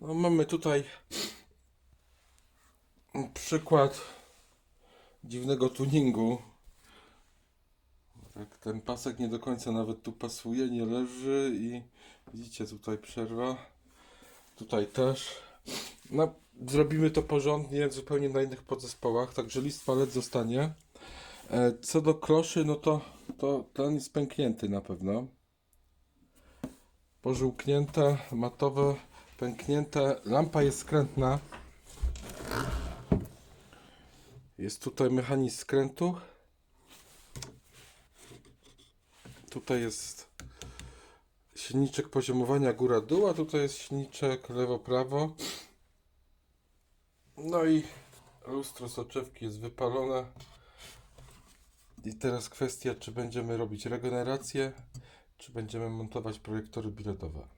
No, mamy tutaj przykład dziwnego tuningu. Tak, ten pasek nie do końca nawet tu pasuje, nie leży i widzicie tutaj przerwa. Tutaj też. No, zrobimy to porządnie, zupełnie na innych podzespołach, także list palet zostanie. E, Co do kloszy, no to, to ten jest pęknięty na pewno. Pożółknięte, matowe, pęknięte. Lampa jest skrętna. Jest tutaj mechanizm skrętu. Tutaj jest silniczek poziomowania góra-dół, a tutaj jest silniczek lewo-prawo. No i lustro soczewki jest wypalone. I teraz kwestia, czy będziemy robić regenerację, czy będziemy montować projektory biletowe.